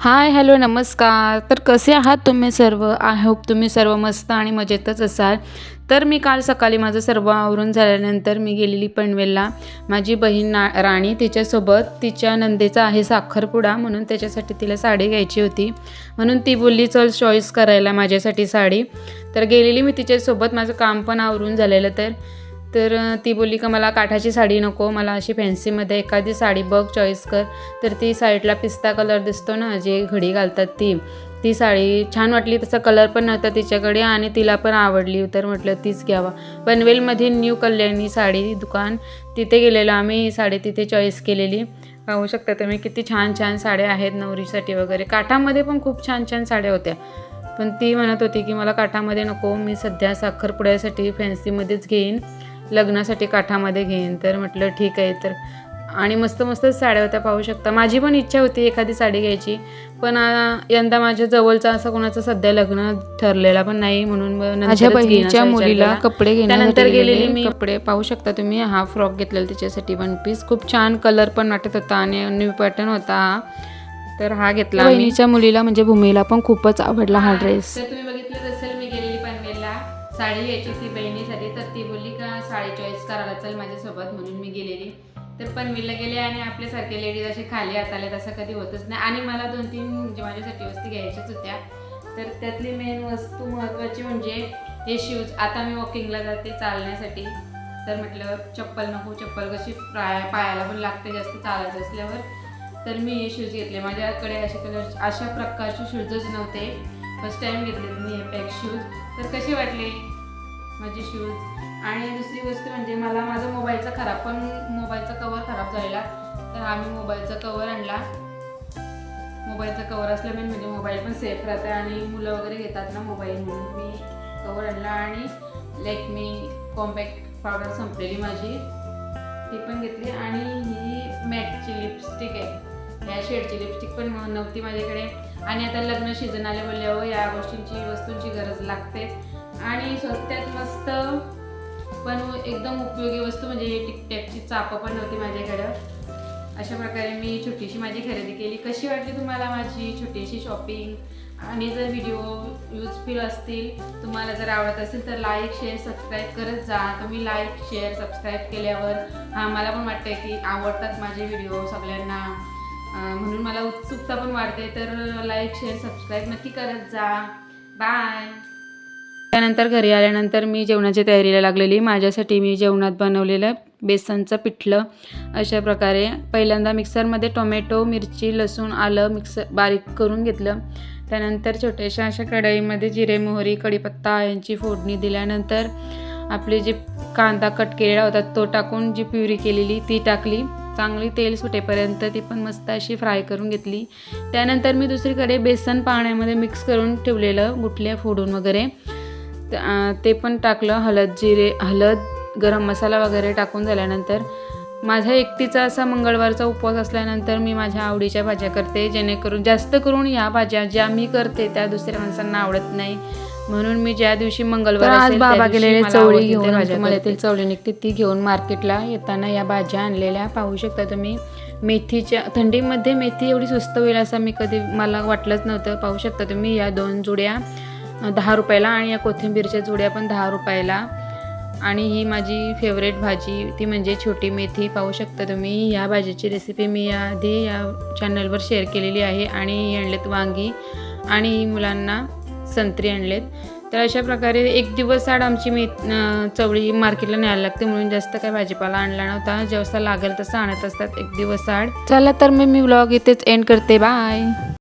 Hi hello नमस्कार. तर कसे आहात तुम्ही सर्व? आय होप तुम्ही सर्व मस्त आणि मजेतच असाल. तर मी काल सकाळी माझं सर्व आवरून झाल्यानंतर मी गेलेली पनवेलला. माझी बहीण ना राणी तिच्यासोबत तिच्या नंदेचा आहे साखरपुडा म्हणून त्याच्यासाठी तिला साडी घ्यायची होती. म्हणून ती बोलली चल चॉईस करायला माझ्यासाठी साडी. तर गेलेली मी तिच्यासोबत. माझं काम पण आवरून झालेलं तर तर ती बोलली का मला काठाची साडी नको मला अशी फॅन्सीमध्ये एखादी साडी बघ चॉईस कर. तर ती साईडला पिस्ता कलर दिसतो ना जे घडी घालतात ती ती साडी छान वाटली. तसा कलर पण नव्हता तिच्याकडे आणि तिला पण आवडली. तर म्हटलं तीच घ्यावा. पनवेलमध्ये न्यू कल्याणी साडी दुकान तिथे गेलेलो आम्ही. ही साडी तिथे चॉईस केलेली. पाहू शकता तुम्ही किती छान छान साड्या आहेत नवरीसाठी वगैरे. काठामध्ये पण खूप छान छान साड्या होत्या. पण ती म्हणत होती की मला काठामध्ये नको मी सध्या साखरपुड्यासाठी फॅन्सीमध्येच घेईन. लग्नासाठी काठामध्ये घेईन तर म्हटलं ठीक आहे तर आणि मस्त मस्त साड्या होत्या पाहू शकता माझी पण इच्छा होती एखादी साडी घ्यायची पण यंदा माझ्या जवळचा असं कोणाचं सध्या लग्न ठरलेला पण नाही म्हणून माझ्या बहिणीच्या मुलीला. कपडे त्यानंतर गेलेली. मी कपडे पाहू शकता तुम्ही हा फ्रॉक घेतलेला तिच्यासाठी वन पीस खूप छान कलर पण वाटत होता आणि न्यू पॅटर्न होता हा तर हा घेतला. बहिणीच्या मुलीला म्हणजे भूमीला पण खूपच आवडला हा ड्रेस तुम्ही बघितलंच असेल मी गेलेली पनवेलला साडी घ्यायची ती बहिणीसाठी तर ती बोलली का साडी चॉईस करायला चल माझ्यासोबत म्हणून मी गेलेली. तर पनवेलला गेले आणि आपल्यासारखे लेडीज असे खाली हात आले तसं कधी होतच नाही. आणि मला दोन तीन म्हणजे माझ्यासाठी वस्तू घ्यायच्याच होत्या. तर त्यातली मेन वस्तू महत्त्वाची म्हणजे हे शूज आता मी वॉकिंगला जाते चालण्यासाठी. तर म्हटलं चप्पल नको चप्पल कशी पाया पायाला पण लागते जास्त चालायचं असल्यावर. तर मी हे शूज घेतले. माझ्याकडे असे कलर अशा प्रकारचे शूजच नव्हते. फर्स्ट टाइम घेतले मी हे पॅक शूज तर कसे वाटले? माझे शूज आणि दुसरी गोष्ट म्हणजे मला माझा मोबाईलचा खराब पण मोबाईलचा कवर खराब झालेला. तर आम्ही मोबाईलचा कवर आणला. मोबाईलचा कवर असल्यामुळे म्हणजे मोबाईल पण सेफ राहते आणि मुलं वगैरे घेतात ना मोबाईल म्हणून. मी कवर आणला आणि लाईक मी कॉम्पॅक्ट पावडर संपलेली माझी. ती पण घेतली आणि ही मॅटची लिपस्टिक आहे. या शेडची लिपस्टिक पण नव्हती माझ्याकडे. आणि आता लग्न सीझन आले बोलल्यावर या गोष्टींची वस्तूंची गरज लागतेच. आणि स्वस्तात मस्त पण एकदम उपयोगी वस्तू म्हणजे ही टिकटॅकची चापं पण नव्हती माझ्याकडं. अशा प्रकारे मी छोटीशी माझी खरेदी केली. कशी वाटली तुम्हाला माझी छोटीशी शॉपिंग? आणि जर व्हिडिओ यूजफुल असतील तुम्हाला जर आवडत असेल तर लाईक शेअर सबस्क्राईब करत जा. तुम्ही लाईक शेअर सबस्क्राईब केल्यावर हा मला पण वाटतं की आवडतात माझे व्हिडिओ सगळ्यांना. म्हणून मला उत्सुकता पण वाढते. तर लाईक शेअर सबस्क्राईब नक्की करत जा. बाय त्यानंतर घरी आल्यानंतर मी जेवणाची तयारीला लागलेली. माझ्यासाठी मी जेवणात बनवलेलं बेसनचं पिठलं अशा प्रकारे पहिल्यांदा मिक्सरमध्ये टोमॅटो मिरची लसूण आलं मिक्सर बारीक करून घेतलं. त्यानंतर छोट्याशा अशा कढईमध्ये जिरे मोहरी कढीपत्ता यांची फोडणी दिल्यानंतर आपले जे कांदा कट केलेला होता तो टाकून जी प्युरी केलेली ती टाकली. चांगली तेल सुटेपर्यंत ती पण मस्त अशी फ्राय करून घेतली. त्यानंतर मी दुसरीकडे बेसन पाण्यामध्ये मिक्स करून ठेवलेलं गुटल्या फोडून वगैरे. त- पण टाकलं. हळद जिरे हळद गरम मसाला वगैरे टाकून झाल्यानंतर माझ्या एकटीचा असा मंगळवारचा उपवास असल्यानंतर मी माझ्या आवडीच्या भाज्या करते. जेणेकरून जास्त करून या भाज्या ज्या मी करते त्या दुसऱ्या माणसांना आवडत नाही. म्हणून मी ज्या दिवशी मंगळवार आज बाबा गेलेले चवळी घेऊन. येथील चवळी निघते ती घेऊन मार्केटला येताना या भाज्या आणलेल्या. पाहू शकता तुम्ही मेथीच्या थंडीमध्ये मेथी एवढी स्वस्त होईल असं मी कधी मला वाटलंच नव्हतं. पाहू शकता तुम्ही या दोन जुड्या. दहा रुपयाला आणि या कोथिंबीरच्या जुड्या पण दहा रुपयाला. आणि ही माझी फेवरेट भाजी ती म्हणजे छोटी मेथी. पाहू शकता तुम्ही या भाजीची रेसिपी मी याआधी या चॅनलवर शेअर केलेली आहे आणि आणलेत वांगी आणि ही मुलांना संत्री आणलेत. तर अशा प्रकारे एक दिवस आड आमची मी चवळी मार्केटला न्यायला लागते. म्हणून जास्त काय भाजीपाला आणला नव्हता. जसा लागेल तसं आणत असतात एक दिवस आड. चला तर मी मी व्लॉग इथेच एंड करते. बाय